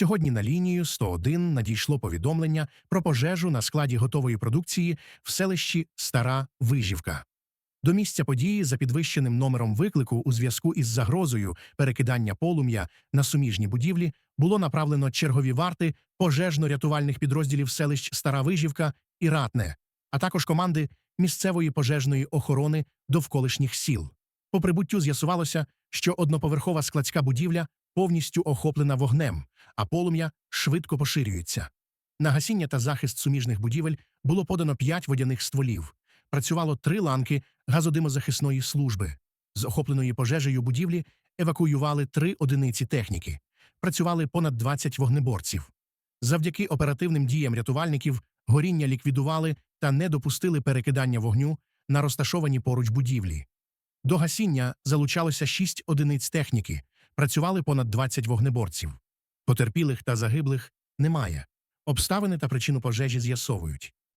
Сьогодні на лінію 101 надійшло повідомлення про пожежу на складі готової продукції в селищі Стара Вижівка. До місця події за підвищеним номером виклику у зв'язку із загрозою перекидання полум'я на суміжні будівлі було направлено чергові варти пожежно-рятувальних підрозділів селищ Стара Вижівка і Ратне, а також команди місцевої пожежної охорони довколишніх сіл. По прибуттю з'ясувалося, що одноповерхова складська будівля повністю охоплена вогнем, а полум'я швидко поширюється. На гасіння та захист суміжних будівель було подано п'ять водяних стволів. Працювало три ланки газодимозахисної служби. З охопленої пожежею будівлі евакуювали три одиниці техніки. Працювали понад 20 вогнеборців. Завдяки оперативним діям рятувальників горіння ліквідували та не допустили перекидання вогню на розташовані поруч будівлі. До гасіння залучалося шість одиниць техніки, працювали понад 20 вогнеборців. Потерпілих та загиблих немає. Обставини та причину пожежі з'ясовують.